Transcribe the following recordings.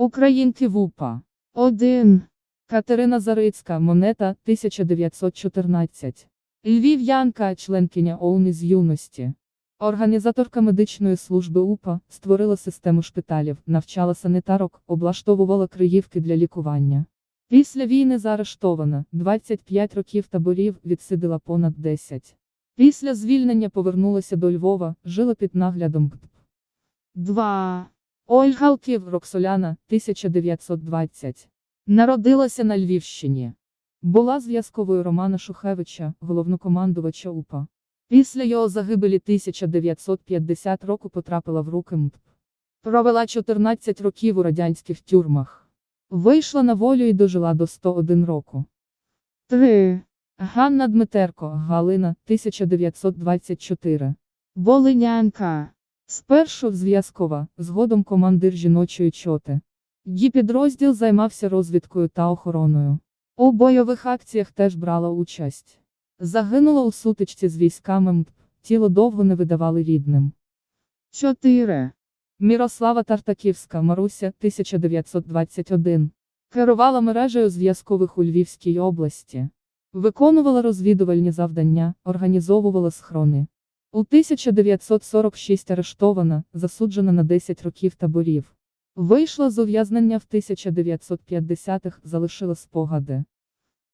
Українки ВУПА. 1. Катерина Зарицька, монета 1914. Львів'янка, членкиня ОУН з юності. Організаторка медичної служби УПА створила систему шпиталів, навчала санітарок, облаштовувала криївки для лікування. Після війни заарештована, 25 років таборів, відсидила понад 10. Після звільнення повернулася до Львова, жила під наглядом КП. 2. Ольга Алків, Роксоляна, 1920. Народилася на Львівщині. Була зв'язковою Романа Шухевича, головнокомандувача УПА. Після його загибелі 1950 року потрапила в руки МП. Провела 14 років у радянських тюрмах. Вийшла на волю і дожила до 101 року. 3. Ганна Дмитерко, Галина, 1924. Волинянка. Спершу зв'язкова, згодом командир жіночої чоти. Її підрозділ займався розвідкою та охороною. У бойових акціях теж брала участь. Загинула у сутичці з військами МП, тіло довго не видавали рідним. 4. Мірослава Тартаківська, Маруся, 1921. Керувала мережею зв'язкових у Львівській області. Виконувала розвідувальні завдання, організовувала схорони. У 1946 арештована, засуджена на 10 років таборів. Вийшла з ув'язнення в 1950-х, залишила спогади.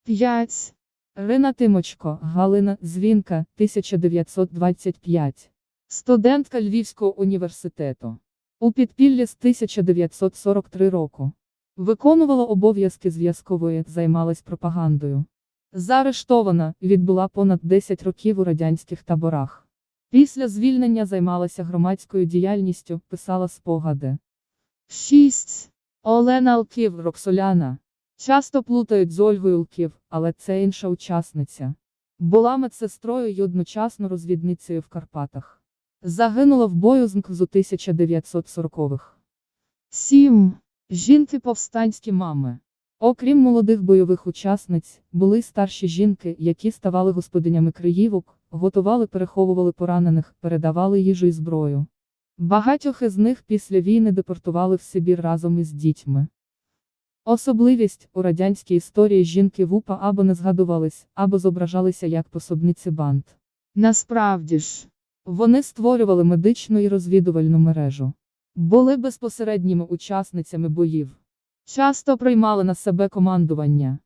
5. Рина Тимочко, Галина Звінка, 1925. Студентка Львівського університету. У підпіллі з 1943 року. Виконувала обов'язки зв'язкової, займалась пропагандою. Заарештована, відбула понад 10 років у радянських таборах. Після звільнення займалася громадською діяльністю, писала спогади. 6. Олена Алків, Роксоляна. Часто плутають з Ольгою Алків, але це інша учасниця. Була медсестрою й одночасно розвідницею в Карпатах. Загинула в бою з НКЗУ 1940-х. 7. Жінки повстанські мами. Окрім молодих бойових учасниць, були старші жінки, які ставали господинями криївок, готували, переховували поранених, передавали їжу і зброю. Багатьох із них після війни депортували в Сибір разом із дітьми. Особливість у радянській історії жінки ВУПА або не згадувались, або зображалися як пособниці банд. Насправді ж, вони створювали медичну і розвідувальну мережу, були безпосередніми учасницями боїв, часто приймали на себе командування.